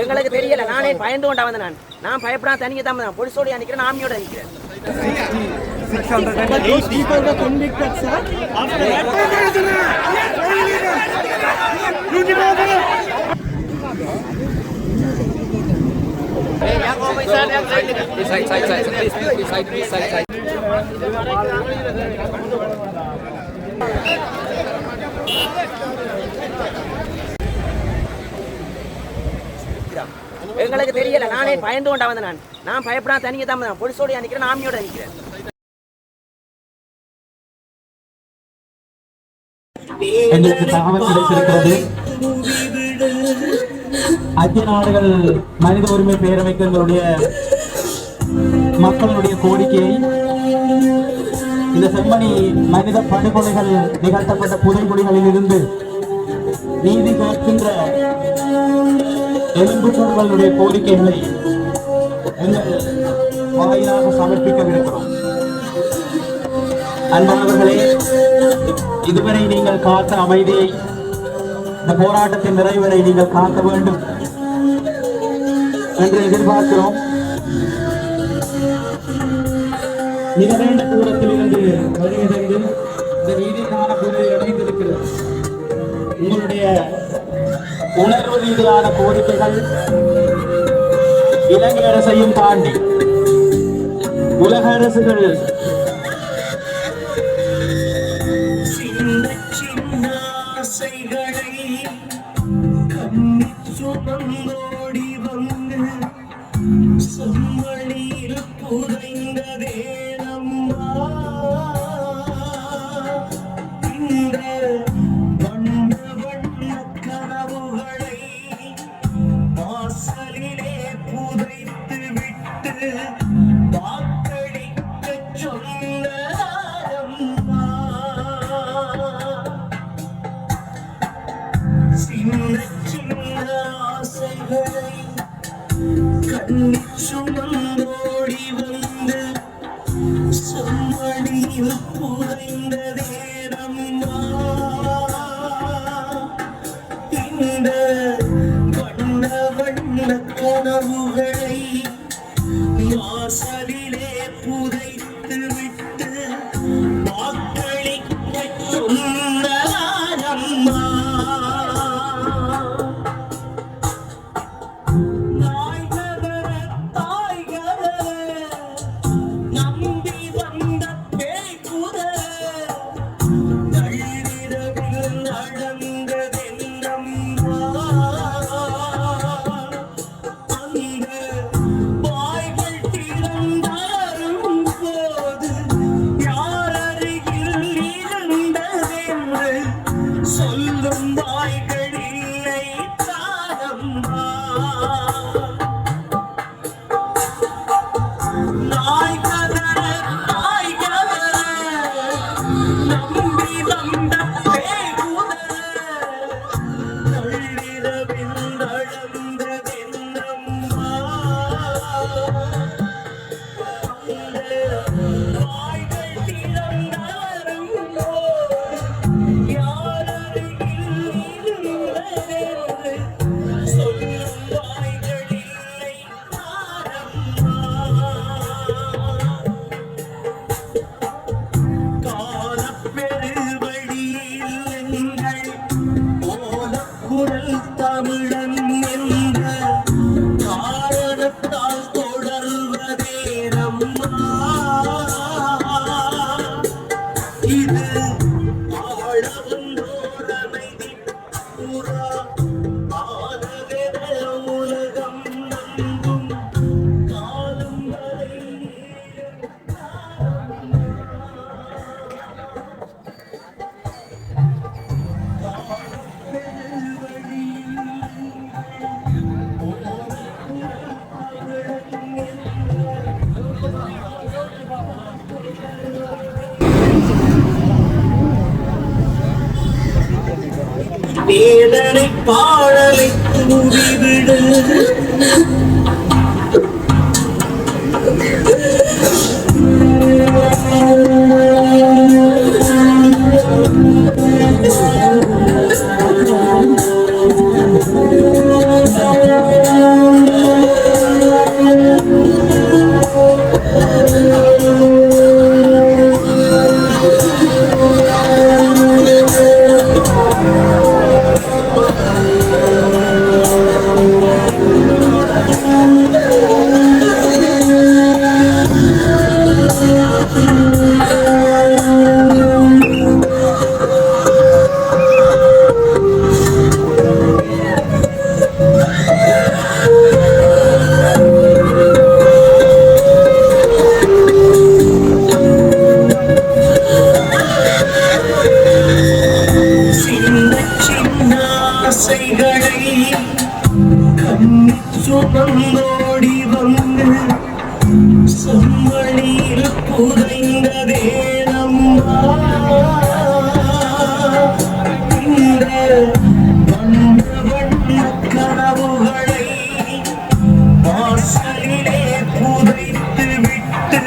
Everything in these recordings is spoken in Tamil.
எங்களுக்கு தெரியல நானே பயந்து கொண்டா வந்தேன் நான் நான் பயப்படா தனியே தான் வந்தேன் பொலிசோட நிற்கிறேன் ஆமியோட நிற்கிறேன் Thank you. எங்களுக்கு தெரியல நானே பயந்து கொண்டா வந்து நான். நான் பயப்படாம தனியாக தான் வந்தேன். பொலிசோட நிற்கிறேன் ஆமியோட நிற்கிறேன் எங்களுக்கு தகவல் கிடைத்திருக்கிறது. ஐக்கிய நாடுகள் மனித உரிமை பேரமைக்கு எங்களுடைய மக்களுடைய கோரிக்கையை இந்த செம்மணி மனித படுகொலைகள் நிகழ்த்தப்பட்ட புதைகுழிகளில் இருந்து நீதி கேட்கின்ற எலும்புக்கூடுகளுடைய கோரிக்கைகளை எங்கள் வாயிலாக சமர்ப்பிக்கவிருக்கிறோம். அன்பானவர்களே இதுவரை நீங்கள் காத்த அமைதியை இந்த போராட்டத்தின் நிறைவரை நீங்கள் காக்க வேண்டும் என்று எதிர்பார்க்கிறோம். மிக கூடத்தில் இருந்து வருகை இந்த நீதிக்கான பொருளை அடைந்திருக்கிறது. உங்களுடைய உணர்வு ரீதியான கோரிக்கைகள் இலங்கை அரசையும் தாண்டி உலக அரசுகள் சின்ன சுமந்தோடி வந்து செம்மணியில் புதைந்த கண்ணிச் সম্ভব வேதனை பாடலை கூறிவிடு.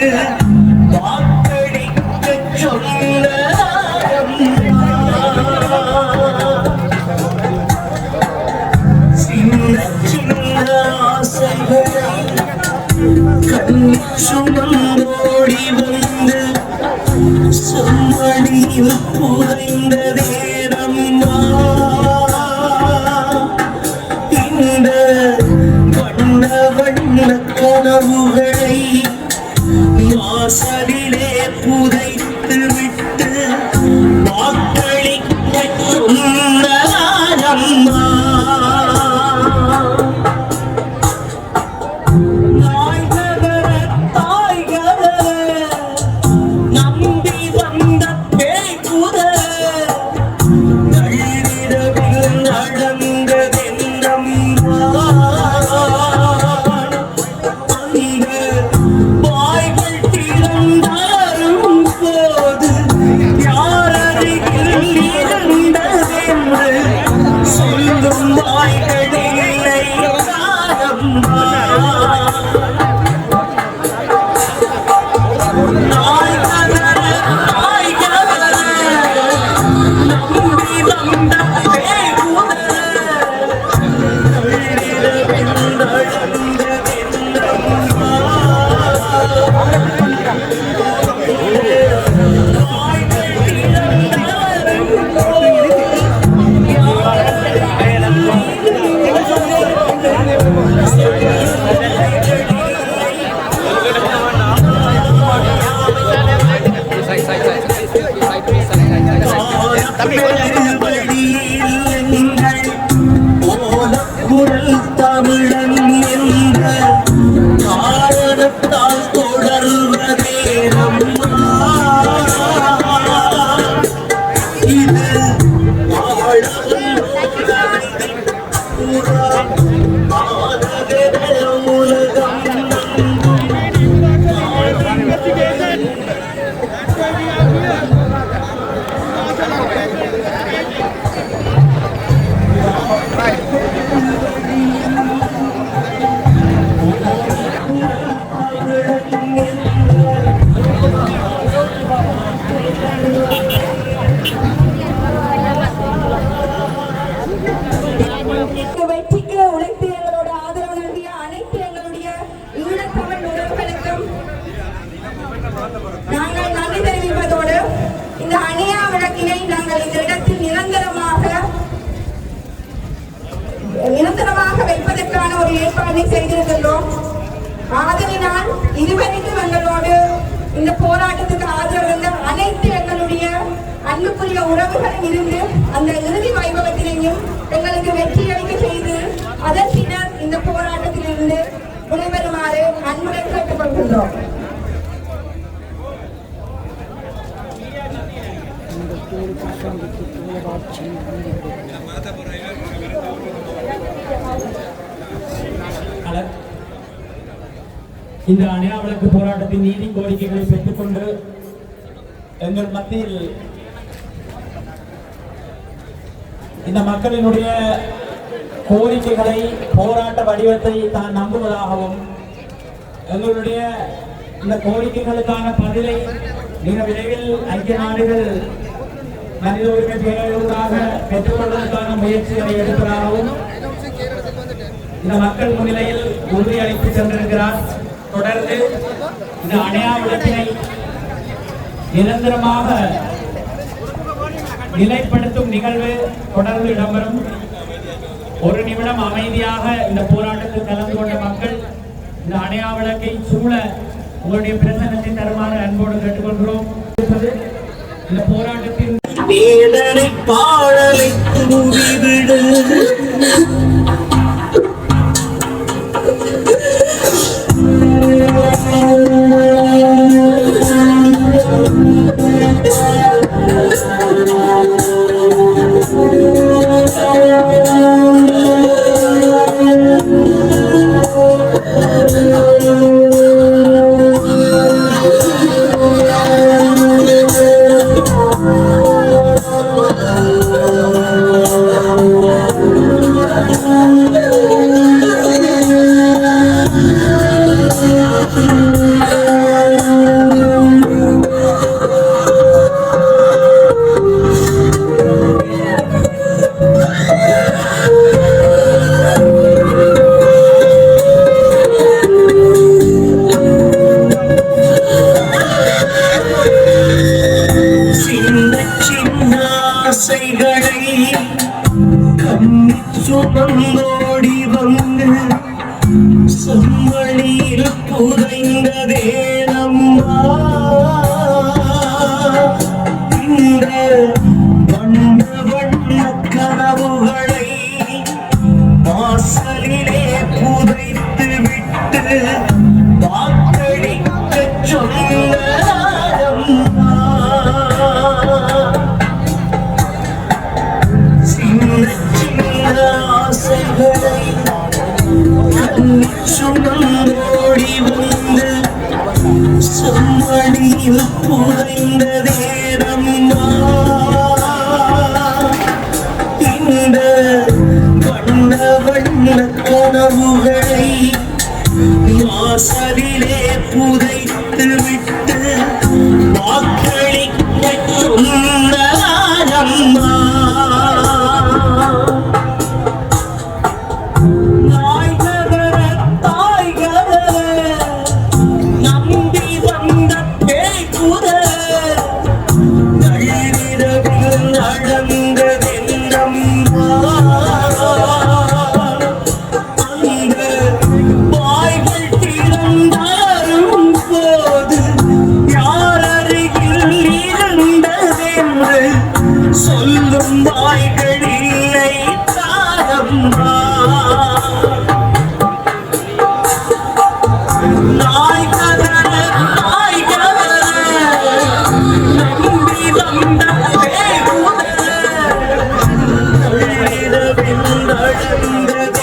விட்டு வாக்களிக்கச் வந்து செம்மணியில் புதைந்ததே நம்மா இந்த வண்ண வண்ண கனவுகளை வாசலிலே புதைத்து விட்டு வாக்களிக்க நிரந்தரமாக வைப்பதற்கான ஒரு ஏற்பாட்டை செய்திருக்கின்றோம் ஆதலினால் இதுவரைக்கும் எங்களோடு இந்த போராட்டத்துக்கு ஆதரவு இருந்த அனைத்து எங்களுடைய அன்புக்குரிய உறவுகளும் இருந்து அந்த இறுதி வைபவத்தினையும் எங்களுக்கு வெற்றி அளிக்க செய்து அதன் பின்னர் இந்த போராட்டத்திலிருந்து முனைவருமாறு அன்புடன் கேட்டுக்கொள்கின்றோம். இந்த அணையா விளக்கு போராட்டத்தின் நீதி கோரிக்கைகளை பெற்றுக்கொண்டு எங்கள் மத்தியில் இந்த மக்களினுடைய கோரிக்கைகளை போராட்ட வடிவத்தை தான் நம்புவதாகவும் எங்களுடைய இந்த கோரிக்கைகளுக்கான பதிலை மிக விரைவில் ஐக்கிய நாடுகள் மனித உரிமை பேரவையூடாக பெற்றுக்கொள்வதற்கான முயற்சிகளை எடுப்பதாகவும் இந்த மக்கள் முன்னிலையில் உறுதியளித்து சென்றிருக்கிறார். தொடர்ந்து இந்த அணையா விளக்கினை நிரந்தரமாக நிலைப்படுத்தும் நிகழ்வு தொடர்ந்து இடம்பெறும். ஒரு நிமிடம் அமைதியாக இந்த போராட்டத்தில் கலந்து கொண்ட மக்கள் இந்த அணையா விளக்கை சூழ உங்களுடைய பிரசனத்தை தருமாறு அன்போடு கேட்டுக்கொள்கிறோம். இந்த போராட்டம் பாடலை வாசலிலே புதைத்து விட்டு வாக்களிக்க சொல்ல சின்ன சின்ன ஆசைகளை சுமந்தோடி வந்து சம்மடியில் புதைந்த தேரம்மா இந்த கண்டவள் வாசலிலே புதைத்து விட்டு வாக்களித்த ஆரம்பா நடந்து